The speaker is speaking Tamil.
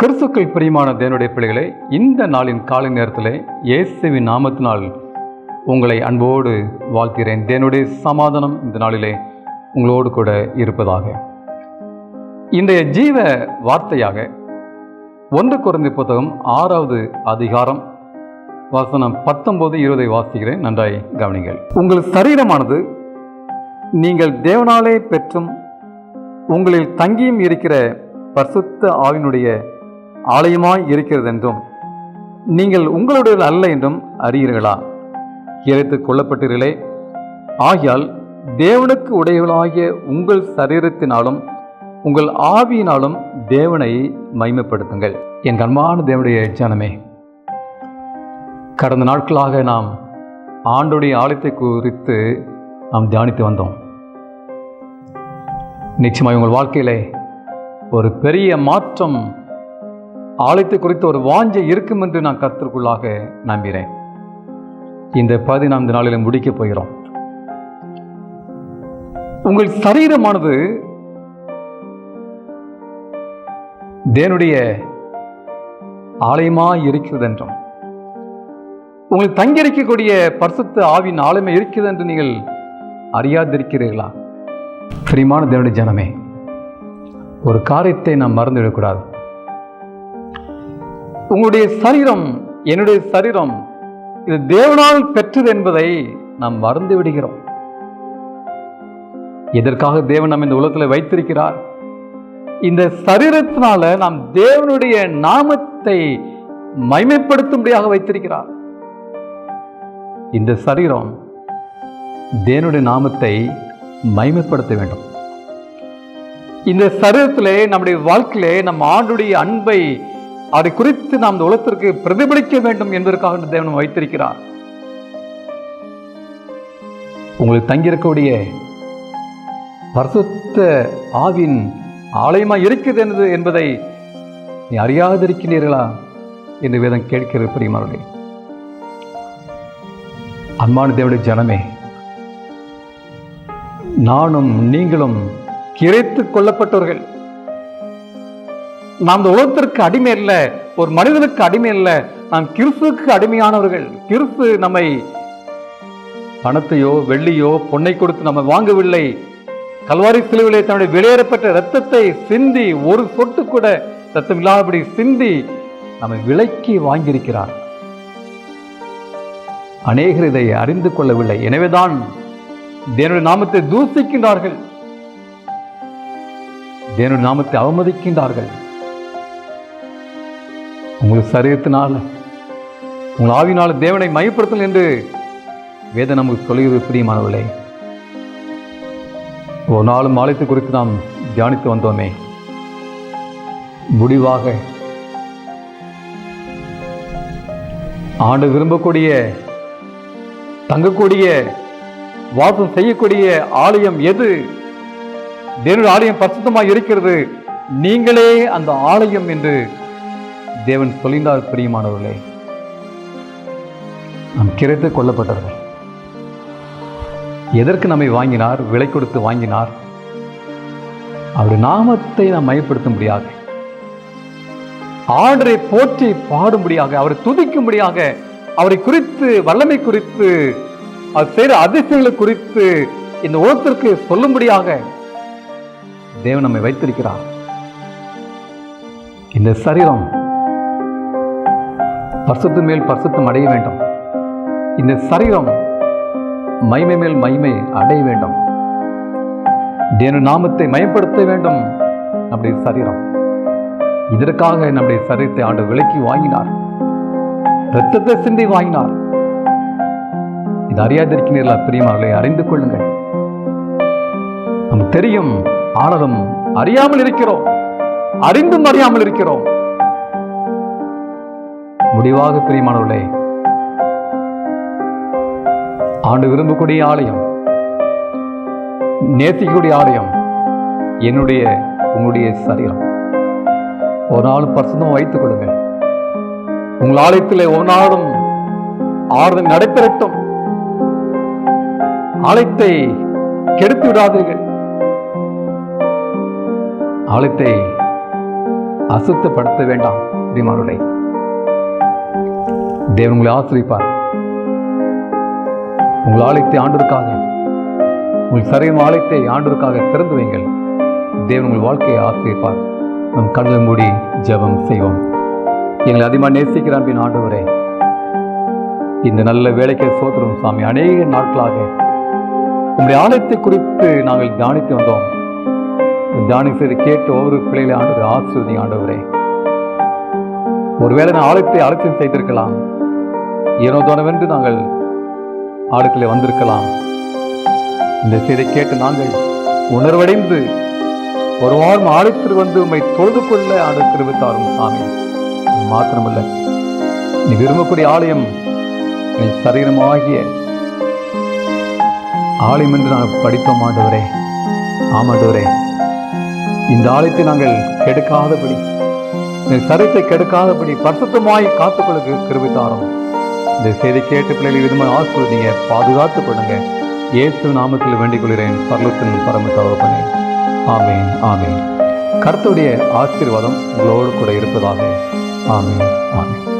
கிறிஸ்துக்கள் பிரியமான தேவனுடைய பிள்ளைகளை இந்த நாளின் காலை நேரத்தில் இயேசுவின் நாமத்தினால் உங்களை அன்போடு வாழ்க்கிறேன் தேவனுடைய சமாதானம் இந்த நாளிலே உங்களோடு கூட இருப்பதாக. இன்றைய ஜீவ வார்த்தையாக ஒன்று குறைந்த புத்தகம் ஆறாவது அதிகாரம் வசனம் பத்தொன்பது இருபதை வாசிக்கிறேன். நன்றாய் கவனிங்கள். உங்கள் சரீரமானது நீங்கள் தேவனாலே பெற்றும் உங்களில் தங்கியும் இருக்கிற பரிசுத்த ஆவினுடைய ஆலயமாய் இருக்கிறது என்றும் நீங்கள் உங்களுடைய அல்ல என்றும் அறிகிறீர்களா இறைத்துக் கொள்ளப்பட்டீர்களே ஆகியால் தேவனுக்கு உடையவளாகிய உங்கள் சரீரத்தினாலும் உங்கள் ஆவியினாலும் தேவனை மைமைப்படுத்துங்கள் என் கண்மான தேவனுடைய ஜனமே கடந்த நாட்களாக நாம் ஆண்டுடைய ஆலயத்தை குறித்து நாம் தியானித்து வந்தோம். நிச்சயமாக உங்கள் வாழ்க்கையிலே ஒரு பெரிய மாற்றம் ஆலயத்தை குறித்து ஒரு வாஞ்சை இருக்கும் என்று நான் கருத்திற்குள்ளாக நம்புகிறேன். இந்த பதினான்கு நாளில் முடிக்கப் போகிறோம். உங்கள் சரீரமானது தேனுடைய ஆலயமாய் இருக்கிறது என்றும் உங்களுக்கு தங்கியிருக்கக்கூடிய பரிசுத்த ஆவின் ஆலயமே இருக்கிறது என்று நீங்கள் அறியாதிருக்கிறீர்களா? பிரியமான தேவனுடைய ஜனமே ஒரு காரியத்தை நாம் மறந்துவிடக்கூடாது. உங்களுடைய சரீரம் என்னுடைய சரீரம் இது தேவனால் பெற்றது என்பதை நாம் மறந்து விடுகிறோம். எதற்காக தேவன் நம்ம இந்த உலகத்தில் வைத்திருக்கிறார்? இந்த சரீரத்தினால நாம் தேவனுடைய நாமத்தை மைமைப்படுத்தும்படியாக வைத்திருக்கிறார். இந்த சரீரம் தேவனுடைய நாமத்தை மைமைப்படுத்த வேண்டும். இந்த சரீரத்திலே நம்முடைய வாழ்க்கையிலே நம் ஆண்டுடைய அன்பை அதை குறித்து நாம் இந்த உலகத்திற்கு பிரதிபலிக்க வேண்டும் என்பதற்காக தேவன் வைத்திருக்கிறார். உங்களுக்கு தங்கியிருக்கக்கூடிய பரிசுத்த ஆவின் ஆலயமா இருக்குது என்பது என்பதை நீ அறியாதிருக்கிறீர்களா என்று வேதம் கேட்கிறது பிரியமானவர்களே. அன்பான தேவனுடைய ஜனமே நானும் நீங்களும் கிரைத்துக் கொள்ளப்பட்டவர்கள் நாம் இந்த உலகத்திற்கு அடிமை இல்லை ஒரு மனிதனுக்கு அடிமை இல்ல நாம் கிறிஸ்துக்கு அடிமையானவர்கள். கிறிஸ்து நம்மை பணத்தையோ வெள்ளியோ பொன்னை கொடுத்து நம்ம வாங்கவில்லை. கல்வாரி சிலுவிலே தன்னுடைய வெளியேறப்பட்ட ரத்தத்தை சிந்தி ஒரு சொட்டு கூட ரத்தம் இல்லாதபடி சிந்தி நம்மை விலைக்கு வாங்கியிருக்கிறார். அநேகர் இதை அறிந்து கொள்ளவில்லை. எனவேதான் தேவனுடைய நாமத்தை தூசிக்கின்றார்கள் தேவனுடைய நாமத்தை அவமதிக்கின்றார்கள். உங்கள் சரீரத்தினால் உங்கள் ஆவினால் தேவனை மையப்படுத்தல் என்று வேத நமக்கு சொல்கிறது பிரியமானவர்களே. ஒரு நாளும் ஆலயத்தை குறித்து நாம் தியானித்து வந்தோமே. முடிவாக ஆண்டு விரும்பக்கூடிய தங்கக்கூடிய வாசம் செய்யக்கூடிய ஆலயம் எது? தேவனுடைய ஆலயம் பரிசுத்தமாக இருக்கிறது. நீங்களே அந்த ஆலயம் என்று தேவன் சொல்லினார் பிரியமானவர்களே. நாம் கிடைத்து கொல்லப்பட்டவர்கள். எதற்கு நம்மை வாங்கினார் விலை கொடுத்து வாங்கினார்? அவருடைய நாமத்தை நாம் மயப்படுத்தும்படியாக முடியாது ஆண்டரை போற்றி பாடும்படியாக அவரை துதிக்கும்படியாக அவரை குறித்து வல்லமை குறித்து அவர் செய்கிற அதிசயங்களை குறித்து இந்த உலகத்திற்கு சொல்லும்படியாக தேவன் நம்மை வைத்திருக்கிறார். இந்த சரீரம் பரிசுத்து மேல் பரிசுத்தம் அடைய வேண்டும். இந்த சரீரம் மைமை மேல் மைமை அடைய வேண்டும். தேவன் நாமத்தை மயப்படுத்த வேண்டும் நம்முடைய சரீரம். இதற்காக நம்முடைய சரீரத்தை ஆண்டு விலக்கி வாங்கினார். இரத்தத்தை சிந்தி வாங்கினார். இது அறியாதிருக்கிறீர்களா பிரியமாவர்களை அறிந்து கொள்ளுங்கள். நம் தெரியும் ஆனதும் அறியாமல் இருக்கிறோம். அறிந்தும் அறியாமல் இருக்கிறோம். முடிவாக பிரியமானவர்களே ஆண்டு விரும்பக்கூடிய ஆலயம் நேசிக்கக்கூடிய ஆலயம் என்னுடைய உங்களுடைய சரீரம். ஒரு நாளும் பிரசந்தம் வைத்துக் கொள்ளுங்கள். உங்கள் ஆலயத்தில் ஒரு நாளும் ஆறுதல் நடைபெறட்டும். ஆலயத்தை கெடுத்து விடாதீர்கள். ஆலயத்தை அசுத்தப்படுத்த வேண்டாம் பிரியமானவர்களே. தேவன் உங்களை ஆசிரிப்பார். உங்கள் ஆலயத்தை ஆண்டிற்காக உங்கள் சரியான ஆலயத்தை ஆண்டிற்காக திறந்து வைங்கள் தேவன் உங்கள் வாழ்க்கையை ஆசிரிப்பார். நம் கண்களை மூடி ஜெபம் செய்வோம். எங்களை அதிகமாக நேசிக்கிற அன்பின் ஆண்டவரே இந்த நல்ல வேலைக்கு சோதரும் சாமி அநேக நாட்களாக உங்களுடைய ஆலயத்தை குறித்து நாங்கள் தியானித்து வந்தோம். தியானி செய்து கேட்டு ஒவ்வொரு பிள்ளைகளை ஆண்டு ஆசிர்வதி ஆண்டவரே. ஒருவேளை நான் ஆலயத்தை அலட்சியம் செய்திருக்கலாம். ஏனோ தோணவென்று நாங்கள் ஆலயத்தில் வந்திருக்கலாம். இந்த செய்தி கேட்டு நாங்கள் உணர்வடைந்து ஒரு வாரம் ஆலயத்தில் வந்து உண்மை தொழுது கொள்ள ஆண்டு தெரிவித்தாரும். சாமி மாத்திரமல்ல. நீ விரும்பக்கூடிய ஆலயம் நீ சரீரமாகிய ஆலயம் என்று நாங்கள் படித்தோம் ஆண்டவரே. ஆமாண்டவரே இந்த ஆலயத்தை நாங்கள் கெடுக்காதபடி இந்த சரீரத்தை கெடுக்காதபடி பரிசுத்தமாய் காத்துக்கொள்ள கிருபித்தாரோம் இந்த செய்தி கேட்டு பிள்ளைகளை விதமாக ஆசிர்வதிங்க பாதுகாத்து கொடுங்க இயேசு நாமத்தில் வேண்டிக் கொள்கிறேன். பரலத்தின் பரம தகவனே ஆமேன் ஆமேன். கருத்துடைய ஆசீர்வாதம் உங்களோடு கூட இருப்பதாக. ஆமேன் ஆமேன்.